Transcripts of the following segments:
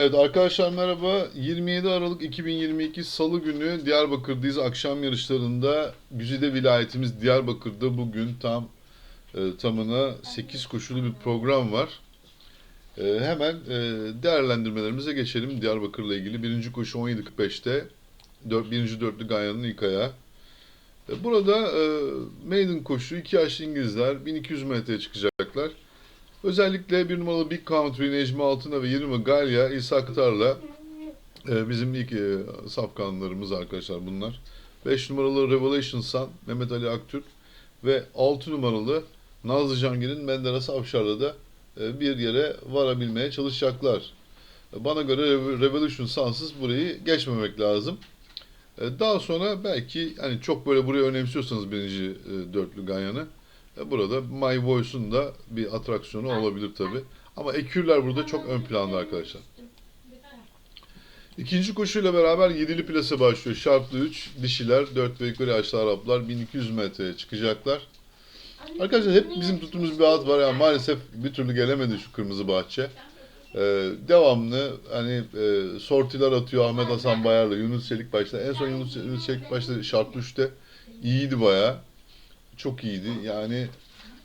Evet arkadaşlar merhaba. 27 Aralık 2022 Salı günü Diyarbakır'dayız. Akşam yarışlarında Güzide vilayetimiz Diyarbakır'da bugün tam e, tamına 8 koşulu bir program var. E, hemen e, değerlendirmelerimize geçelim Diyarbakır'la ilgili. Birinci koşu 17.45'te. Dört, birinci dörtlü Ganyan'ın ilk ayağı. E, Burada e, maiden koşu 2 yaşlı İngilizler 1200 metreye çıkacaklar. Özellikle bir numaralı Big Country Necmi Altın'a ve 20 Galya İsa Kıtar'la e, bizim ilk e, safkanlarımız arkadaşlar bunlar. 5 numaralı Revelation Sun Mehmet Ali Aktürk ve 6 numaralı Nazlı Cangir'in Menderes Avşar'la da e, bir yere varabilmeye çalışacaklar. Bana göre Rev- Revolution Sun'sız burayı geçmemek lazım. E, Daha sonra belki hani çok böyle burayı önemsiyorsanız birinci e, dörtlü Ganyan'ı e, Burada My Voice'un da bir atraksiyonu olabilir tabi. Ama ekürler burada çok ön planda arkadaşlar. İkinci koşuyla beraber 7'li plase başlıyor. Şartlı 3, dişiler, 4 ve yukarı yaşlı Araplar 1200 metreye çıkacaklar. Arkadaşlar hep bizim tuttuğumuz bir at var ya maalesef bir türlü gelemedi şu kırmızı bahçe. Ee, devamlı hani e, sortiler atıyor Ahmet Hasan Bayar'la Yunus Çelik başta. En son Yunus, Yunus Çelik başta şartlı 3'te iyiydi bayağı. Çok iyiydi. Yani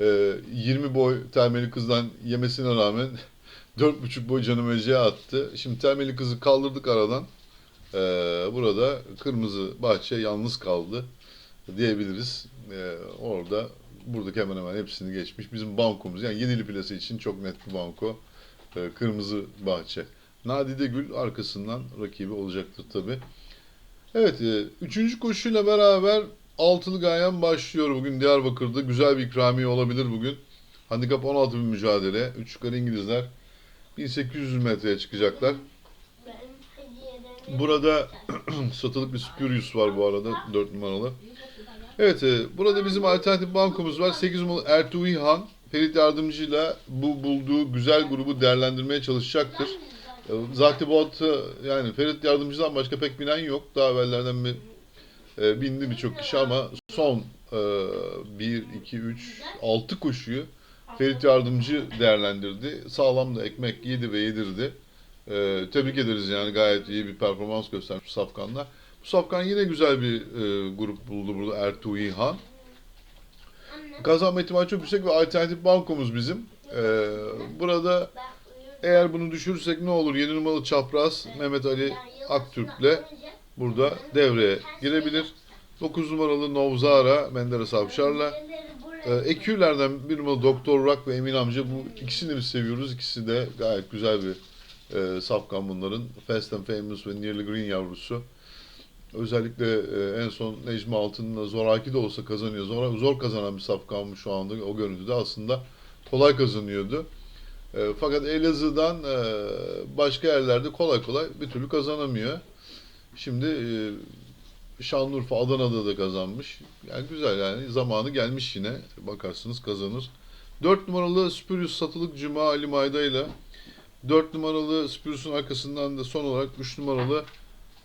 e, 20 boy termeli kızdan yemesine rağmen 4,5 boy canım Ece'ye attı. Şimdi termeli kızı kaldırdık aradan. E, burada kırmızı bahçe yalnız kaldı diyebiliriz. E, orada buradaki hemen hemen hepsini geçmiş. Bizim bankomuz yani Yenili plası için çok net bir banko. E, kırmızı bahçe. Nadide Gül arkasından rakibi olacaktır tabi. Evet, e, üçüncü koşuyla beraber altılı gayen başlıyor bugün Diyarbakır'da. Güzel bir ikramiye olabilir bugün. Handikap 16 bir mücadele. Üç yukarı İngilizler 1800 metreye çıkacaklar. Burada satılık bir Spurious var bu arada 4 numaralı. Evet, e, burada bizim alternatif bankomuz var. 8 numaralı Ertuğ İlhan Ferit Yardımcı'yla bu bulduğu güzel grubu değerlendirmeye çalışacaktır. E, Zaten bu yani Ferit Yardımcı'dan başka pek binen yok. Daha evvellerden bir e, bindi birçok kişi ama son e, 1, 2, 3, 6 koşuyu Ferit Yardımcı değerlendirdi. Sağlam da ekmek yedi ve yedirdi. E, tebrik ederiz yani gayet iyi bir performans göstermiş Safkan'la. Bu Safkan yine güzel bir e, grup buldu burada Ertuğ İlhan. Kazanma ihtimali çok yüksek ve alternatif bankomuz bizim. E, burada eğer bunu düşürürsek ne olur? 7 numaralı çapraz Mehmet Ali Aktürk'le burada devreye girebilir. 9 numaralı Novzara Menderes Avşar'la. Ee, Ekürlerden bir numaralı Doktor Rock ve Emin amca bu ikisini biz seviyoruz. İkisi de gayet güzel bir e, safkan bunların. Fast and Famous ve Nearly Green yavrusu. Özellikle e, en son Necmi Altın'la zoraki de olsa kazanıyor. Zor, zor kazanan bir safkan şu anda. O görüntüde aslında kolay kazanıyordu. E, fakat Elazığ'dan e, başka yerlerde kolay kolay bir türlü kazanamıyor. Şimdi e, Şanlıurfa, Adana'da da kazanmış. Yani güzel yani zamanı gelmiş yine. Bakarsınız kazanır. 4 numaralı Spurious satılık Cuma Ali Mayda ile 4 numaralı Spurious'un arkasından da son olarak 3 numaralı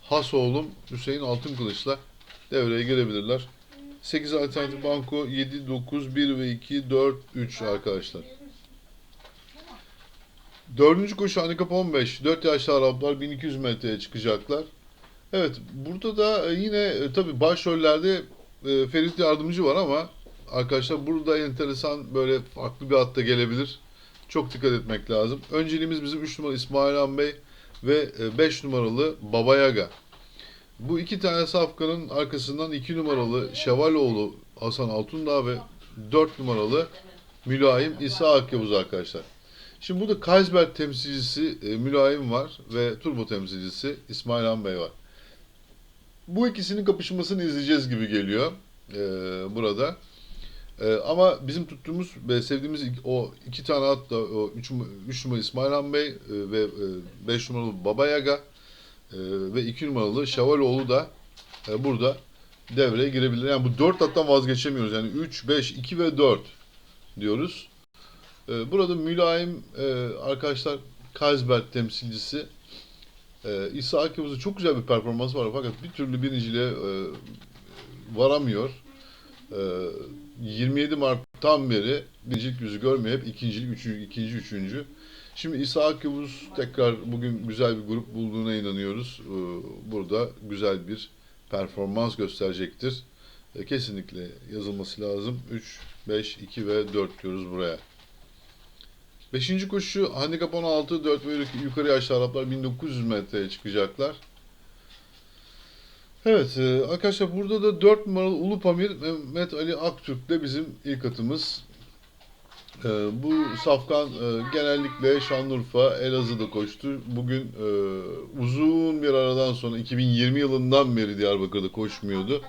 Has oğlum Hüseyin Altınkılıç'la devreye girebilirler. 8 alternatif banko 7, 9, 1 ve 2, 4, 3 arkadaşlar. Dördüncü koşu handikap 15. 4 yaşlı Araplar 1200 metreye çıkacaklar. Evet burada da e, yine e, tabii başrollerde e, Ferit Yardımcı var ama arkadaşlar burada enteresan böyle farklı bir at da gelebilir. Çok dikkat etmek lazım. Önceliğimiz bizim 3 numaralı İsmail Han Bey ve 5 numaralı Baba Yaga. Bu iki tane safkanın arkasından 2 numaralı Şevaloğlu Hasan Altundağ ve 4 numaralı Mülayim İsa Akyavuz arkadaşlar. Şimdi burada Kaysberg temsilcisi Mülayim var ve Turbo temsilcisi İsmail Han Bey var. Bu ikisinin kapışmasını izleyeceğiz gibi geliyor e, burada. E, ama bizim tuttuğumuz ve sevdiğimiz iki- o iki tane at da o 3 numaralı İsmail Han Bey e, ve 5 numaralı Baba Yaga e, ve 2 numaralı Şevaloğlu da e, burada devreye girebilir. Yani bu 4 attan vazgeçemiyoruz. Yani 3, 5, 2 ve 4 diyoruz. E, burada mülayim e, arkadaşlar Kaysberg temsilcisi e, İsa Akyavuz'un çok güzel bir performans var fakat bir türlü birinciliğe e, varamıyor. E, 27 Mart'tan beri birincilik yüzü görmüyor. Hep ikincilik, üçüncü, ikinci, üçüncü. Şimdi İshak Yavuz tekrar bugün güzel bir grup bulduğuna inanıyoruz. Ee, Burada güzel bir performans gösterecektir. E, Kesinlikle yazılması lazım. 3, 5, 2 ve 4 diyoruz buraya. Beşinci koşu handikap 16, 4 ve yukarı yaşlı Araplar 1900 metreye çıkacaklar. Evet e, arkadaşlar burada da 4 numaralı Ulu Pamir Mehmet Ali Aktürk de bizim ilk atımız. E, bu safkan e, genellikle Şanlıurfa, Elazığ'da koştu. Bugün uzun bir aradan sonra 2020 yılından beri Diyarbakır'da koşmuyordu.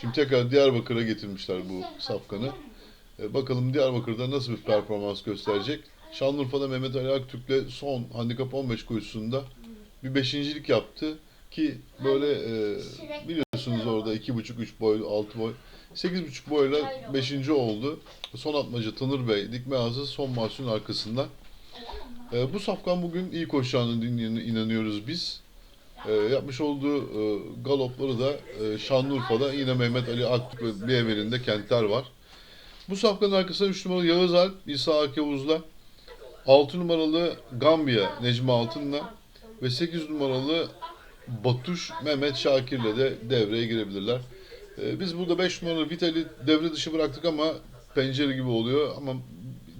Şimdi tekrar Diyarbakır'a getirmişler bu safkanı. Bakalım Diyarbakır'da nasıl bir performans gösterecek. Şanlıurfa'da Mehmet Ali Aktürk'le son handikap 15 koşusunda bir beşincilik yaptı ki böyle e, biliyorsunuz orada 2,5-3 boy, 6 boy 8,5 boyla 5. oldu. Son atmaca Tanır Bey, Dikme Ağzı son mahsulün arkasında. E, bu safkan bugün iyi koşacağını inanıyoruz biz. E, yapmış olduğu e, galopları da e, Şanlıurfa'da yine Mehmet Ali Aktürk ve bir evvelinde Kentler var. Bu safkanın arkasında 3 numaralı Yağız Alp, İsa Akavuz'la 6 numaralı Gambiya Necmi Altın'la ve 8 numaralı Batuş Mehmet Şakir'le de devreye girebilirler. Ee, biz burada 5 numaralı Vitali devre dışı bıraktık ama pencere gibi oluyor ama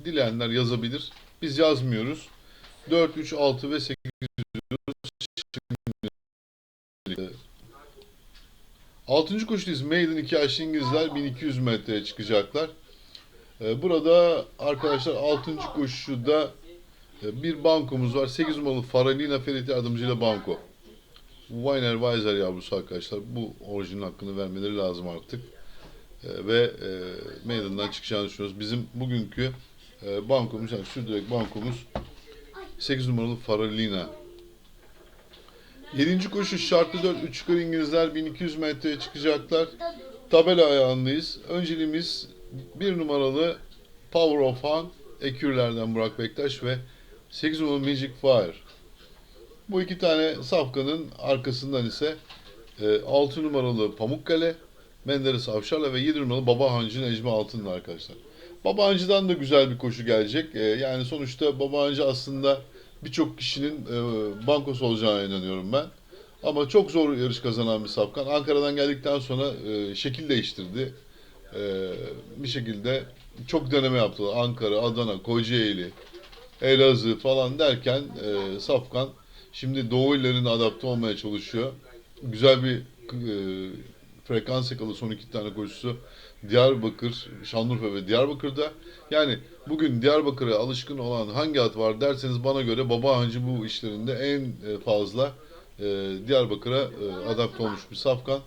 dileyenler yazabilir. Biz yazmıyoruz. 4, 3, 6 ve 8 diyoruz. 6. koşudayız. Maiden 2 yaşlı İngilizler 1200 metreye çıkacaklar. Ee, Burada arkadaşlar 6. koşuda e, bir bankomuz var. 8 numaralı Faralina Ferit yardımcıyla banko. Weiner Weiser yavrusu arkadaşlar. Bu orijinin hakkını vermeleri lazım artık. E, ve e, meydandan çıkacağını düşünüyoruz. Bizim bugünkü e, bankomuz, yani şu direkt bankomuz 8 numaralı Faralina. 7. koşu şartlı 4 3 yukarı İngilizler 1200 metreye çıkacaklar. Tabela ayağındayız. Önceliğimiz 1 numaralı Power of Han Ekürlerden Burak Bektaş ve 8 numaralı Magic Fire. Bu iki tane safkanın arkasından ise 6 numaralı Pamukkale, Menderes Avşar'la ve 7 numaralı Baba Hancı Necmi Altın'la arkadaşlar. Baba Hancı'dan da güzel bir koşu gelecek. E, Yani sonuçta Baba Hancı aslında birçok kişinin e, bankosu olacağına inanıyorum ben. Ama çok zor yarış kazanan bir safkan. Ankara'dan geldikten sonra e, şekil değiştirdi. E, bir şekilde çok deneme yaptılar. Ankara, Adana, Kocaeli, Elazığ falan derken e, Safkan şimdi Doğu illerine adapte olmaya çalışıyor. Güzel bir e, frekans yakaladı son iki tane koşusu. Diyarbakır, Şanlıurfa ve Diyarbakır'da. Yani bugün Diyarbakır'a alışkın olan hangi at var derseniz bana göre Baba Hancı bu işlerinde en e, fazla e, Diyarbakır'a e, adapte olmuş bir safkan.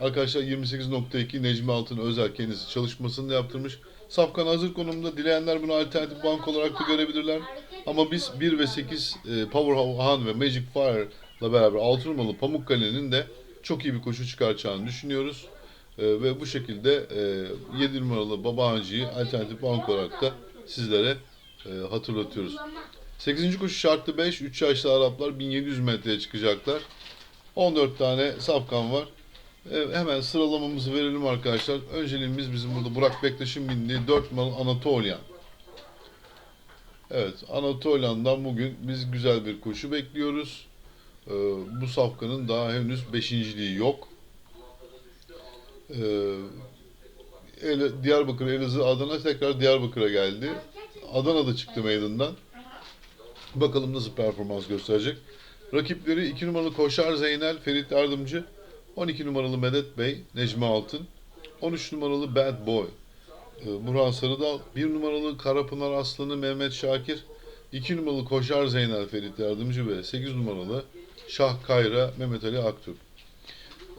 Arkadaşlar 28.2 Necmi Altın özel kendisi çalışmasını yaptırmış. Safkan hazır konumda. Dileyenler bunu alternatif bank olarak da görebilirler. Ama biz 1 ve 8 e, Power Han ve Magic Fire ile beraber 6 numaralı Pamukkale'nin de çok iyi bir koşu çıkaracağını düşünüyoruz. E, ve bu şekilde e, 7 numaralı Baba Hancı'yı alternatif bank olarak da sizlere e, hatırlatıyoruz. 8. koşu şartlı 5. 3 yaşlı Araplar 1700 metreye çıkacaklar. 14 tane safkan var. Evet, hemen sıralamamızı verelim arkadaşlar. Önceliğimiz bizim burada Burak Bektaş'ın bindiği 4 numaralı Anatolian. Evet, Anatolian'dan bugün biz güzel bir koşu bekliyoruz. Ee, bu safkanın daha henüz beşinciliği yok. Ee, Ele- Diyarbakır, Elazığ, Adana tekrar Diyarbakır'a geldi. Adana'da çıktı meydandan. Bakalım nasıl performans gösterecek. Rakipleri 2 numaralı Koşar Zeynel, Ferit Yardımcı, 12 numaralı Medet Bey, Necmi Altın, 13 numaralı Bad Boy, Burhan Sarıdal, 1 numaralı Karapınar Aslanı Mehmet Şakir, 2 numaralı Koşar Zeynel Ferit Yardımcı ve 8 numaralı Şah Kayra Mehmet Ali Aktürk.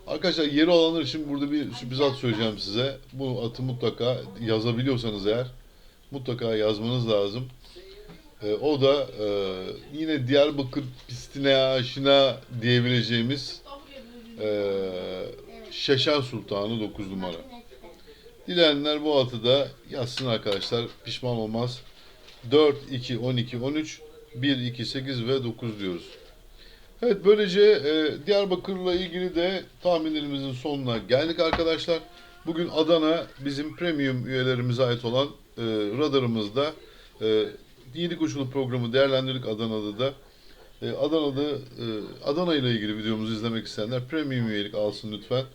Arkadaşlar yeri olanlar için burada bir sürpriz at söyleyeceğim size. Bu atı mutlaka yazabiliyorsanız eğer mutlaka yazmanız lazım. E, o da e, yine Diyarbakır pistine aşina diyebileceğimiz e, Şeşen Sultanı 9 numara. Dileyenler bu atı da yazsın arkadaşlar. Pişman olmaz. 4, 2, 12, 13, 1, 2, 8 ve 9 diyoruz. Evet böylece e, Diyarbakır'la ilgili de tahminlerimizin sonuna geldik arkadaşlar. Bugün Adana bizim premium üyelerimize ait olan e, radarımızda e, 7 koşulu programı değerlendirdik Adana'da da. E, Adana'da e, Adana ile ilgili videomuzu izlemek isteyenler premium üyelik alsın lütfen.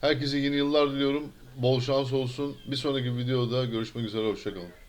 Herkese yeni yıllar diliyorum. Bol şans olsun. Bir sonraki videoda görüşmek üzere. Hoşçakalın.